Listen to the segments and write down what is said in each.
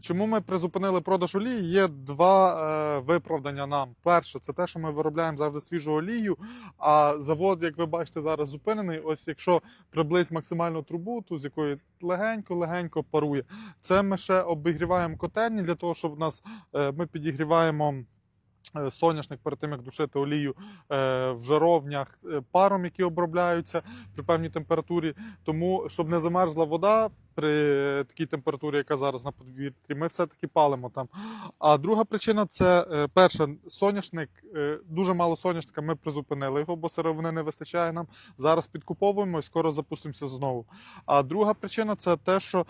Чому ми призупинили продаж олії? Є два е, виправдання нам. Перше, це те, що ми виробляємо завжди свіжу олію, а завод, як ви бачите, зараз зупинений. Ось якщо приблизь максимальну трубу, ту з якої легенько-легенько парує. Це ми ще обігріваємо котельні для того, щоб в нас е, ми підігріваємо. Е, Соняшник перед тим як душити олію е, в жаровнях е, паром, які обробляються при певній температурі. Тому щоб не замерзла вода при такій температурі, яка зараз на подвір'ї, ми все-таки палимо там. А друга причина це перша соняшник. Дуже мало соняшника. Ми призупинили його, бо сировини не вистачає нам. Зараз підкуповуємо і скоро запустимося знову. А друга причина це те, що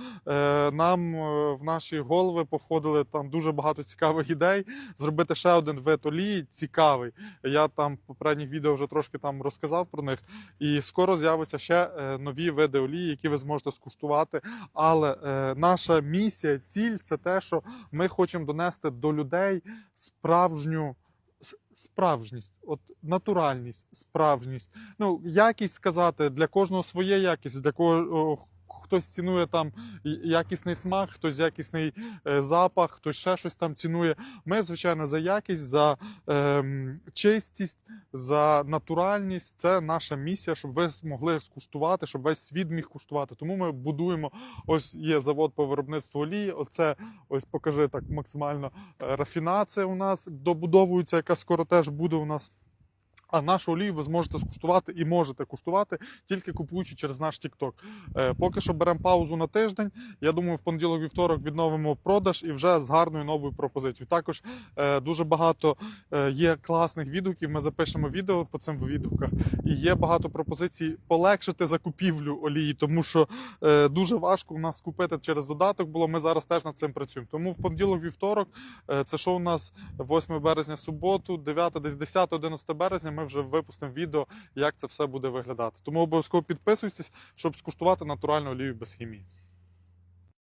нам в наші голови повходили там дуже багато цікавих ідей. Зробити ще один вид олії цікавий. Я там в попередніх відео вже трошки там розказав про них. І скоро з'явиться ще е, нові види олії, які ви зможете скуштувати. Але е, наша місія, ціль це те, що ми хочемо донести до людей справжню. Справжність, от натуральність, справжність. Ну, якість сказати для кожного своє якість, для кого хтось цінує там якісний смак, хтось якісний е, запах, хтось ще щось там цінує. Ми, звичайно, за якість, за ем, чистість, за натуральність. Це наша місія, щоб ви змогли скуштувати, щоб весь світ міг куштувати. Тому ми будуємо. Ось є завод по виробництву олії. Оце ось покажи так максимально е, рафінація у нас добудовується, яка скоро теж буде у нас. А нашу олію ви зможете скуштувати і можете куштувати тільки купуючи через наш TikTok. Е, поки що беремо паузу на тиждень. Я думаю, в понеділок-вівторок відновимо продаж і вже з гарною новою пропозицією. Також е, дуже багато е, є класних відгуків. Ми запишемо відео по цим відгуках. І є багато пропозицій полегшити закупівлю олії, тому що дуже важко у нас купити через додаток було. Ми зараз теж над цим працюємо. Тому в понеділок-вівторок, це що у нас 8 березня суботу, 9, десь 10, 11 березня. Ми вже випустимо відео, як це все буде виглядати. Тому обов'язково підписуйтесь, щоб скуштувати натуральну олію без хімії.